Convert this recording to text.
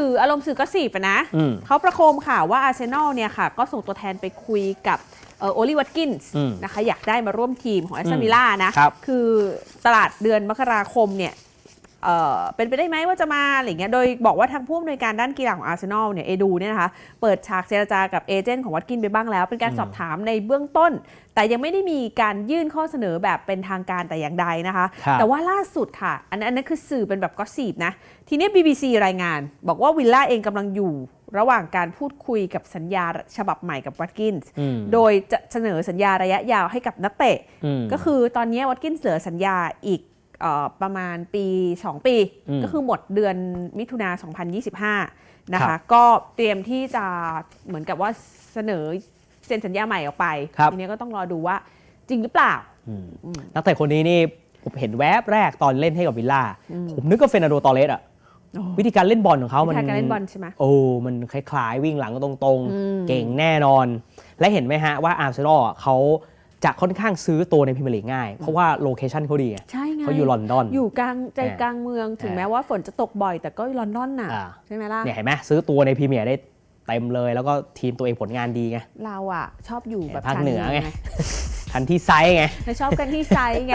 สื่ออารมณ์สื่อก็สีบนะอืมเขาประโคมข่าวว่าอาร์เซนอลเนี่ยค่ะ ก็ส่งตัวแทนไปคุยกับโอลิวัตกินส์อืมนะคะอยากได้มาร่วมทีมของแอสตัอืนมวิลล่านะครับ คือตลาดเดือนมกราคมเนี่ย เอ่อเป็นไปได้ไหมว่าจะมาอะไรเงี้ย โดยบอกว่าทางผู้อำนวยการด้านกีฬาของอาร์เซนอลเนี่ยเอดูเนี่ยนะคะ เปิดฉากเจรจากับเอเจนต์ของวัตกินไปบ้างแล้ว เป็นการสอบถามในเบื้องต้น แต่ยังไม่ได้มีการยื่นข้อเสนอแบบเป็นทางการแต่อย่างใดนะคะ ครับ แต่ว่าล่าสุดค่ะ อันนั้นอันนั้นคือสื่อเป็นแบบก็สีบนะ ทีนี้ BBC รายงาน บอกว่าวิลล่าเองกำลังอยู่ ระหว่างการพูดคุยกับสัญญาฉบับใหม่กับวัตกินส์อืมโดยจะเสนอสัญญาระยะยาวให้กับนักเตะมก็คือตอนนี้วัตกินส์เหลือสัญญาอีกเออ ประมาณปี 2 ปีอืมก็คือหมดเดือนมิถุนา 2025 นะครัคะบก็เตรียมที่จะเหมือนกับว่าเสนอเซ็นสัญญาใหม่ออกไปครับทีนี้ก็ต้องรอดูว่าจริงหรือเปล่าอืมอืมนักเตะคนนี้นี่ผมเห็นแวบแรกตอนเล่นให้กับวิลล่าอืมผมนึกว่าเฟรนันโดตอเรสอะวิธีการเล่นบอลของเขามันวิธีการเล่นบอลใช่ไหมโอ้ มันคล้ายๆ วิ่งหลังตรงอืมๆเก่งแน่นอน และเห็นไหมฮะว่าอาร์เซนอลอะเขาจะค่อนข้างซื้อตัวในพรีเมียร์ลีกง่าย เพราะว่าโลเคชั่นเขาดีไงใช่ ไงเขาอยู่ลอนดอน อยู่กลางใจอ่ากลางเมืองถึงอ่าแม้ว่าฝนจะตกบ่อย แต่ก็ลอนดอนน่ะอ่าใช่ไหมล่ะเนี่ยเห็นไหมซื้อตัวในพรีเมียร์ได้เต็มเลย แล้วก็ทีมตัวเองผลงานดีไงเราอะชอบอยู่แบบภาคเหนือไงชทันที่ไซส์ไงเราชอบกันที่ไซส์ไง